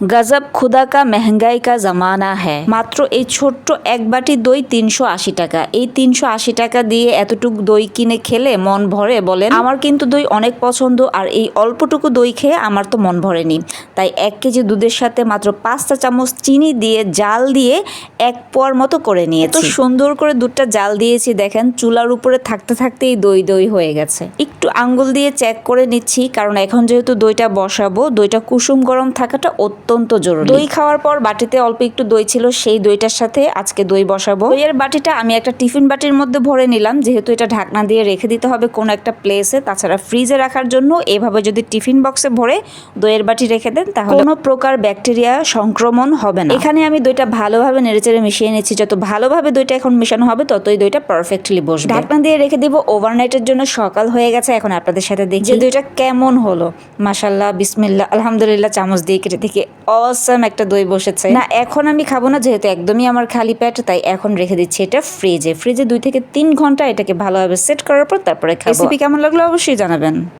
গজব খুদা কা মেহঙ্গাই কা জামানা হ্যায়। মাত্র এই ছোট্ট এক বাটি দই তিনশো আশি টাকা। এই তিনশো আশি টাকা দিয়ে এতটুকু দই কিনে খেলে মন ভরে বলেন, আমার কিন্তু দই অনেক পছন্দ আর এই অল্পটুকু দই খেয়ে আমার তো মন ভরেনি। তাই এক কেজি দুধের সাথে মাত্র পাঁচটা চামচ চিনি দিয়ে জাল দিয়ে এক পোয়ার মতো করে নিয়ে তো সুন্দর করে দুধটা জাল দিয়েছি, দেখেন, চুলার উপরে থাকতে থাকতেই দই দই হয়ে গেছে। একটু আঙ্গুল দিয়ে চেক করে নিচ্ছি, কারণ এখন যেহেতু দইটা বসাবো, দইটা কুসুম গরম থাকাটা অত্যন্ত জরুরি। দই খাওয়ার পর বাটিতে অল্প একটু দই ছিল সেই দইটার সাথে আজকে দই বসাবো। দইয়ের বাটিটা আমি একটা টিফিন বাটির মধ্যে ভরে নিলাম যেহেতু এটা ঢাকনা দিয়ে রেখে দিতে হবে কোনো একটা প্লেসে তাছাড়া ফ্রিজে রাখার জন্য এভাবে যদি টিফিন বক্সে ভরে দইয়ের বাটি রেখে দেন তাহলে কোনো প্রকার ব্যাকটেরিয়া সংক্রমণ হবে না। এখানে আমি দইটা ভালোভাবে নেড়েচেড়ে মিশিয়ে নিচ্ছি যত ভালোভাবে দইটা এখন মেশানো হবে ততই দইটা পারফেক্টলি বসবে। ঢাকনা দিয়ে রেখে দিব ওভারনাইটের জন্য সকাল হয়ে গেছে এখন আপনাদের সাথে দেখি। যে দইটা কেমন হলো। মাশাল্লাহ বিসমিল্লা আলহামদুলিল্লাহ চামচ দিয়ে কেটে থেকে অসাম একটা দই বসেছে। না এখন আমি খাব না যেহেতু একদমই আমার খালি পেট তাই এখন রেখে দিচ্ছি এটা ফ্রিজে ফ্রিজে দুই থেকে তিন ঘণ্টা এটাকে ভালোভাবে সেট করার পর তারপরে খাব। রেসিপি কেমন লাগল অবশ্যই জানাবেন।